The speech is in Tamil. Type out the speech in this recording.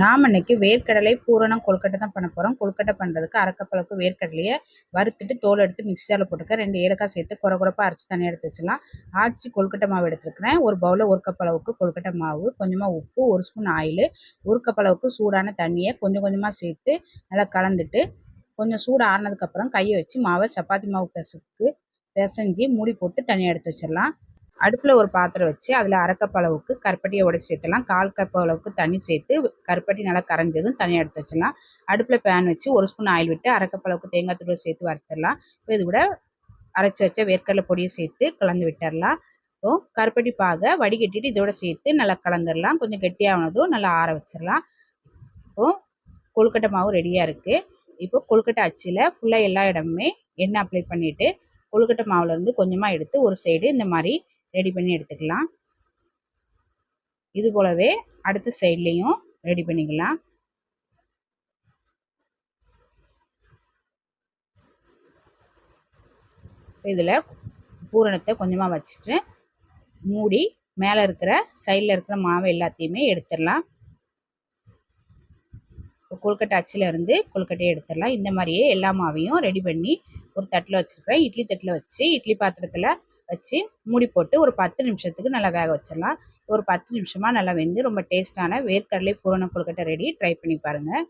நாம் இன்னைக்கு வேர்க்கடலை பூரணம் கொழுக்கட்டை தான் பண்ண போகிறோம் கொழுக்கட்டை பண்ணுறதுக்கு அரைக்கப்பளவுக்கு வேர்க்கடலையை வறுத்துட்டு தோல் எடுத்து மிக்ஸி ஜாரில் போட்டுக்க ரெண்டு ஏலக்காய் சேர்த்து குறை குறைப்பாக அரைச்சி தனியாக எடுத்து வச்சிடலாம். ஆச்சி கொழுக்கட்டை மாவு எடுத்துருக்கிறேன். ஒரு பவுலில் ஒரு கப் அளவுக்கு கொழுக்கட்டை மாவு கொஞ்சமாக உப்பு ஒரு ஸ்பூன் ஆயில் ஒரு கப் அளவுக்கு சூடான தண்ணியை கொஞ்சம் கொஞ்சமாக சேர்த்து நல்லா கலந்துட்டு கொஞ்சம் சூடு ஆறினதுக்கப்புறம் கையை வச்சு மாவை சப்பாத்தி மாவு பிசத்துக்கு பிசைஞ்சு மூடி போட்டு தனியாக எடுத்து வச்சிடலாம். அடுப்பில் ஒரு பாத்திரம் வச்சு அதில் அரைக்கப் அளவுக்கு கருப்பட்டியை உடச்சி சேர்த்துலாம் கால் கப் அளவுக்கு தண்ணி சேர்த்து கருப்பட்டி நல்லா கரைஞ்சதும் தனியாக எடுத்து வச்சிடலாம். அடுப்பில் பேன் வச்சு ஒரு ஸ்பூன் ஆயில் விட்டு அரைக்கப் அளவுக்கு தேங்காய் தூள் சேர்த்து வறுத்துடலாம். இப்போ இது கூட அரைச்சி வச்ச வேர்க்கடலை பொடியை சேர்த்து கலந்து விட்டுடலாம். இப்போ கருப்பட்டி பாகை வடிகட்டிட்டு இதோட சேர்த்து நல்லா கலந்துடலாம். கொஞ்சம் கெட்டியானதும் நல்லா ஆற வச்சிடலாம். இப்போ கொழுக்கட்டை மாவு ரெடியாக இருக்குது இப்போ கொழுக்கட்டை அச்சில் ஃபுல்லாக எல்லா இடமுமே எண்ணெய் அப்ளை பண்ணிவிட்டு கொழுக்கட்டை மாவுலேருந்து கொஞ்சமாக எடுத்து ஒரு சைடு இந்த மாதிரி ரெடி பண்ணி எடுத்துக்கலாம். இது போலவே அடுத்த சைட்லேயும் ரெடி பண்ணிக்கலாம். இதில் பூரணத்தை கொஞ்சமாக வச்சுட்டு மூடி மேலே இருக்கிற சைடில் இருக்கிற மாவு எல்லாத்தையுமே எடுத்துடலாம். கொழுக்கட்டை அச்சிலேருந்து கொழுக்கட்டையை எடுத்துடலாம். இந்த மாதிரியே எல்லா மாவையும் ரெடி பண்ணி ஒரு தட்டில் வச்சுருக்கேன் இட்லி தட்டில் வச்சு இட்லி பாத்திரத்தில் வச்சு மூடி போட்டு ஒரு பத்து நிமிஷத்துக்கு நல்லா வேக வச்சிடலாம். ஒரு பத்து நிமிஷமாக நல்லா வெந்து ரொம்ப டேஸ்ட்டான வேர்க்கடலை பூரண கொழுக்கட்டை ரெடி ட்ரை பண்ணி பாருங்கள்